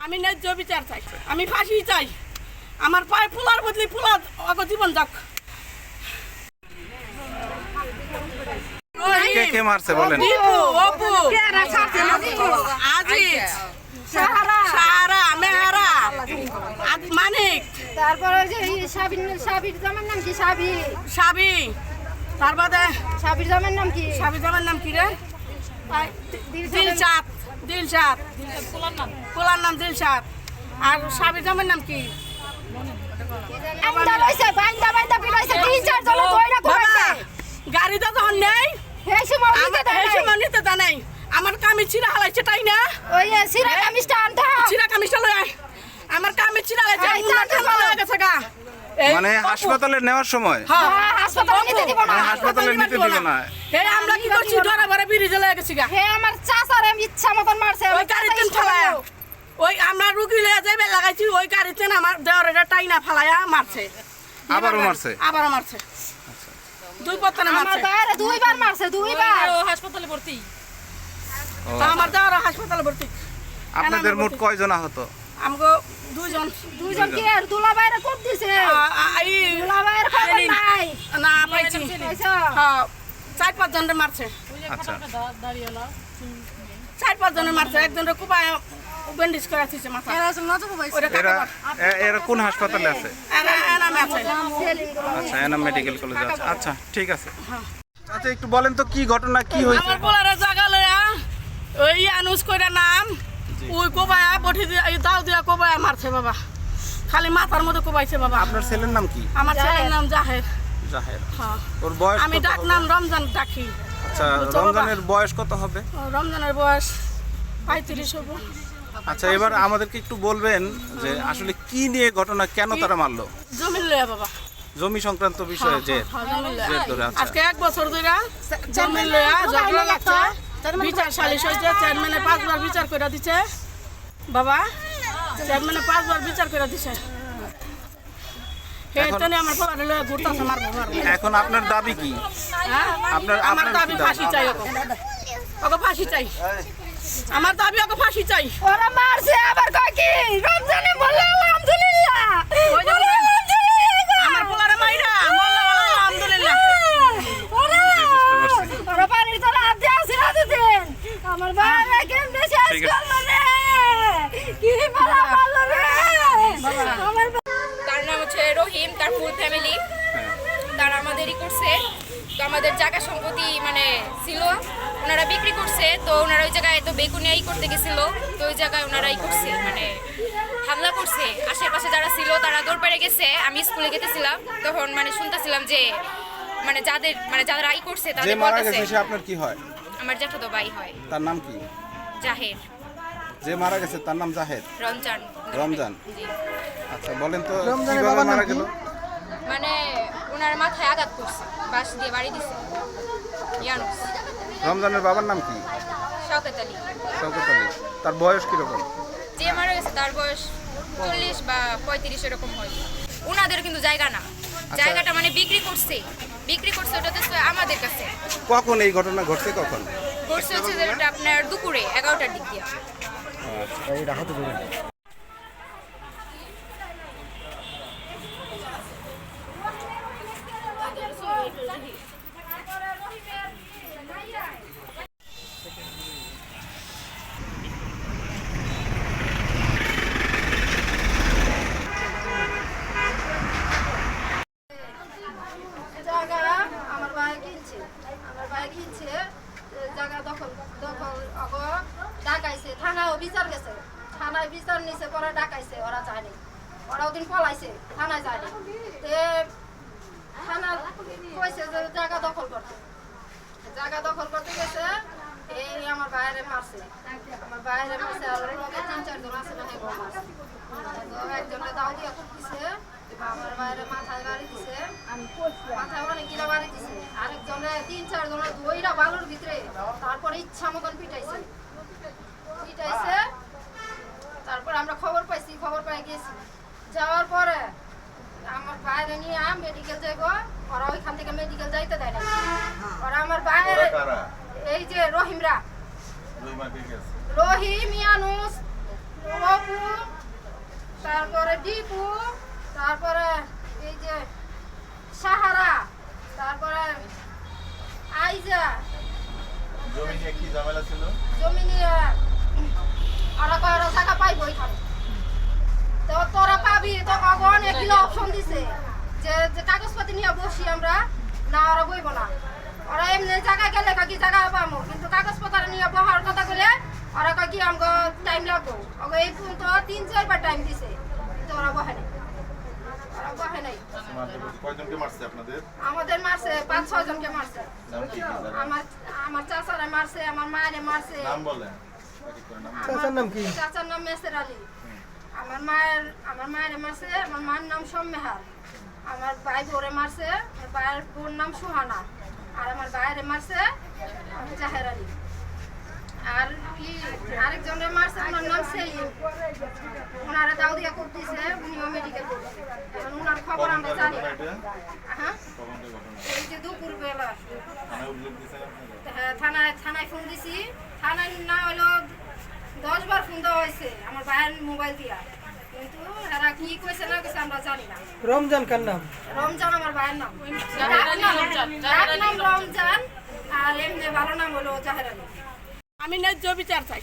আমি ন্যায্য বিচার চাই। আমি ফাঁসি চাই। আমার পায়ে ফুলার বদলি ফুলা অগ জীবন যাক। কে কে মারছে বলেন? দীপু অপু। আজিজ সাহারা মেহারা। আদ- মানিক। তারপর ওই যে সাবির সাবির জামার নাম কি? সাবি। সাবি। তার বাদে সাবির জামার নাম কি? সাবি জামার নাম কি রে? দিলশাদ দিলশাদ। পোলার নাম? দিলশাদ। আর সাবি জামার নাম কি? চার গাড়িতে যখন নেই। নিতে আমার কামি ছিঁড়া হালাইছে তাই না? ওই যে সিরা কামিজটা আনতে ছিঁড়া কামিজটা লয় আমার কামি চিরা হালাইছে জন্য। হয়ে গেছে গা। মানে হাসপাতালে নেওয়ার সময়? হ্যাঁ। হ্যাঁ, হাসপাতালে নিতে দিব না। মানে হাসপাতালে নিতে দিব না। হে আমরা কি করছি? ডরা ভরে বিরিজে লয়ে গেছি গা। হে আমার চাচার আমি ইচ্ছা মতন মারছে ওই গাড়িতে ফালায়া। ওই আমরা রুগী লয়ে যাইবে লাগাইছি ওই গাড়িতে আমার দেওয়ারে টাইনা ফালায়া মারছে। আবারও মারছে? আবারও মারছে। দুই পত্তনে মারছে। বাইরে দুইবার মারছে দুইবার। হাসপাতালে ভর্তি। আমার দেওয়ার হাসপাতালে ভর্তি। আপনাদের মোট কয়জন আহত? আমগো দুইজন। দুইজন কি আর দুলা বাইরে কোপ দিছে? এই দুলা বাইরে খবর নাই। না পাইছি? হ্যাঁ। চার পাঁচ জনের মারছে। আচ্ছা। চার পাঁচ জনের মারছে। একজনের কুপায় ব্যান্ডেজ করে মাথা এরা কোন হাসপাতালে আছে? আচ্ছা এনাম মেডিকেল কলেজে আছে। আচ্ছা ঠিক আছে। আচ্ছা একটু বলেন তো কি ঘটনা কি হয়েছে? আমার বলারে জায়গা লয়া ওই আনুস কইরা নাম ওই কোবায়া বঠি দিয়া দাও দিয়া কোবায়া মারছে বাবা। খালি মাথার মধ্যে কোবাইছে বাবা। আপনার ছেলের নাম কি? আমার ছেলের নাম জাহের। জাহের হ্যাঁ। ওর বয়স আমি কত ডাক নাম রমজান ডাকি। আচ্ছা রমজানের বয়স কত হবে? রমজানের বয়স পঁয়ত্রিশ হব। আচ্ছা এবার আমাদেরকে একটু বলবেন যে আসলে কি নিয়ে ঘটনা কেন তারা মারলো? জমিন লয়া বাবা। জমি সংক্রান্ত বিষয়ে যে হ্যাঁ, ধরে আচ্ছা আজকে এক বছর ধরে জমিন লয়া ঝগড়া লাগছে। বিচার সালিশ হয়েছে চেয়ারম্যানে পাঁচবার বিচার করে দিছে। বাবা চেয়ারম্যানে পাঁচবার বিচার করে দিছে। এখন আপনার দাবি কি হ্যাঁ? আপনার- আমার আপনার দাবি কি দাবি? ফাঁসি চাই ওকে ওকে ফাঁসি চাই আমার দাবি ওকে ফাঁসি চাই ওরা মারছে আবার কয় কি রমজানে বললাম আলহামদুলিল্লাহ ওই যে আলহামদুলিল্লাহ। আমার পোলারে মাইরা মোল্লা বলা আলহামদুলিল্লাহ ওরা ওরা বাড়ির তোরা হাত দিয়ে আসিল দিন আমার বাবা কেমনে শেষ ঠিক আছে। করল রে কি মারা মারলো রে আমার তার নাম হচ্ছে রহিম তার হ্যাঁ। তারা আমাদেরই করছে। তো আমাদের জায়গা সম্পত্তি মানে ছিল। ওনারা বিক্রি করছে। তো ওনারা ওই জায়গায় তো বেগুনিয়াই করতে গেছিল। তো ওই জায়গায় ওনারাই করছে মানে হামলা করছে। আশেপাশে যারা ছিল তারা দৌড় পেড়ে গেছে। আমি স্কুলে গেতেছিলাম। তখন মানে শুনতেছিলাম যে মানে যাদের মানে যারা আই করছে যে তাদের মারা গেছে সে আপনার কি হয়? আমার জ্যাঠাতো ভাই হয়। তার নাম কি? জাহের। যে মারা গেছে তার নাম জাহেদ রমজান। রমজান। জি। আচ্ছা বলেন তো কীভাবে মারা গেল? মানে ওনার মাথায় আঘাত করছে বাঁশ দিয়ে বাড়ি দিছে। ইয়ানুস। রমজানের বাবার নাম কি? শওকত আলী। শওকত আলী। তার বয়স কীরকম? যে মারা গেছে তার বয়স চল্লিশ বা পঁয়ত্রিশ এরকম হয়। ওনাদের কিন্তু জায়গা না। জায়গাটা মানে বিক্রি করছে। বিক্রি করছে ওটা তো আমাদের কাছে। কখন এই ঘটনা ঘটছে কখন? করছে হচ্ছে যে ওটা আপনার দুপুরে এগারোটার দিক দিয়ে। জায়গা দখল দখল ডাকাইছে থানাও বিচার গেছে থানায় বিচার নিছে পরে ডাকাইছে ওরা যায়নি ওরা ওদিন পলাইছে থানায় যায়নি থানা কইছে যে জায়গা দখল করতে। জায়গা দখল করতে গেছে, এই আমার বাইরে মারছে। আমার বাইরে মারছে, আর লগে তিন, চারজন আছে না হেগো মারছে তো একজনে দাও দিয়া দিছে আমার বাইরে মাথায় বাড়ি দিছে। মাথায় অনেক গিলা বাড়ি দিছে। আরেকজনে তিন, চারজনে দুইটা বালুর ভিতরে তারপরে ইচ্ছা মতন পিটাইছে। পিটাইছে, তারপর আমরা খবর পাইছি, খবর পাই গেছি। যাওয়ার পরে আমার বাইরে নিয়ে মেডিকেল যাইব। ওরা ওইখান থেকে মেডিকেল যাইতে দেয় না। ওরা আমার বাইরে এই যে রহিমরা। রহিম ইয়ানুস অপু টিপু তারপরে এই যে সাহারা তারপরে আইজা। জমি নিয়ে কি ঝামেলা ছিল? জমি নিয়ে ওরা কয় ওরা টাকা পাইবো তো অগন অপশন দিছে যে যে কাগজপাতি নিয়ে বসি আমরা না ওরা বইব না। ওরা এমনি জায়গা গেলে কয় কি জায়গা পাবো? কিন্তু কাগজপত্র নিয়ে বহার কথা বলে ওরা কয় কি আমাকে টাইম লাগবো? ওকে এই পর্যন্ত তিন চারবার টাইম দিছে কিন্তু ওরা বহে নাই। ওরা বহে নাই। আমাদের মারছে পাঁচ ছয় জনকে মারছে? আমার আমার চাচারা মারছে আমার মায়েরে মারছে। নাম। চাচার নাম কি? চাচার নাম মেসের আলী। আমার মায়ের আমার মায়ের মারছে আমার মার নাম সম্মেহার। আমার ভাই বোরে মারছে আমার ভাইয়ের বোর নাম সুহানা। আর আমার ভাইয়ের মারছে জাহের আলী। আর কি আরেকজনের মারছে ওনার নাম সেলিম। ওনারা দাউদিয়া করতেছে উনিও মেডিকেল করছে এখন ওনার খবর আমরা জানি। না। হ্যাঁ এই যে দুপুর বেলা হ্যাঁ, থানায় থানায় ফোন দিছি। থানায় না হলো দশ বার ফোন দেওয়া হয়েছে আমার ভাইয়ের মোবাইল দিয়া। কিন্তু এরা কি কইছে না কইছে আমরা জানি না। রমজান কার নাম? রমজান আমার ভাইয়ের নাম। নাম- রমজান, আর এমনি ভালো নাম হলো জাহের আলী আমি ন্যায্য বিচার চাই।